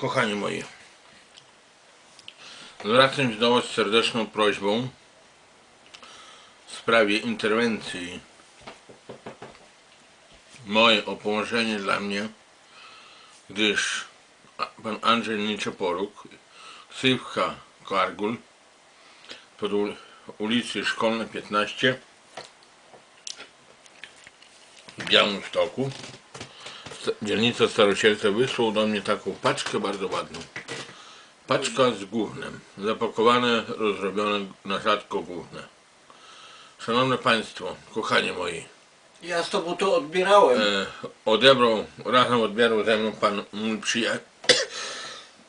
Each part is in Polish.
Kochani moi, zwracam się do Was serdeczną prośbą w sprawie interwencji. Mojej o położenie dla mnie, gdyż pan Andrzej Niczeporuk, ksywka Kargul, pod ul- ulicy Szkolnej 15 w Białymstoku, dzielnica Starosielce, wysłał do mnie taką paczkę bardzo ładną. Paczka z gównem, zapakowane, rozrobione na rzadko gówne. Szanowne Państwo, kochani moi, Ja z tobą to odbierałem. e, odebrał, razem odbierał ze mną pan mój przyjaciel,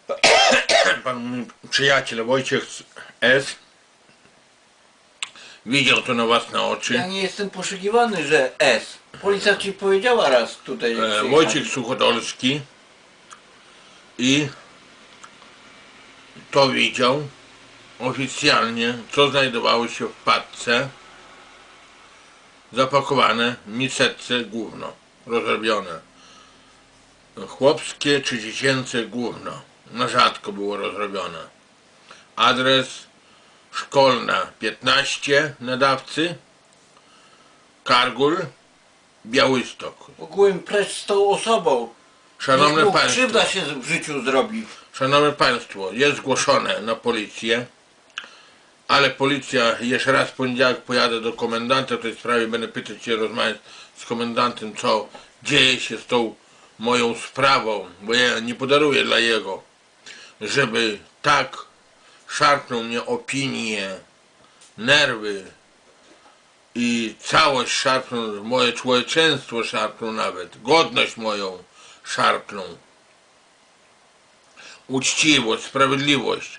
pan mój przyjaciel Wojciech S. Widział to na własne oczy. Ja nie jestem poszukiwany, że S. Policja ci powiedziała raz tutaj. E. Wojciech Suchodolski i to widział oficjalnie, co znajdowało się w paczce zapakowane miseczce gówno rozrobione chłopskie czy dziecięce gówno na rzadko było rozrobione adres szkolna 15 nadawcy Kargul Białystok Ogółem precz z tą osobą. Niech mu Państwo, krzywda się w życiu zrobi. Szanowne Państwo, jest zgłoszone na policję, ale policja, jeszcze raz w poniedziałek pojadę do komendanta w tej sprawie, będę pytać się, rozmawiać z komendantem, co dzieje się z tą moją sprawą, bo ja nie podaruję dla jego, żeby tak szarpnął mnie opinię, nerwy i całość szarpnął, moje człowieczeństwo szarpnął nawet, godność moją szarpnął. Uczciwość, sprawiedliwość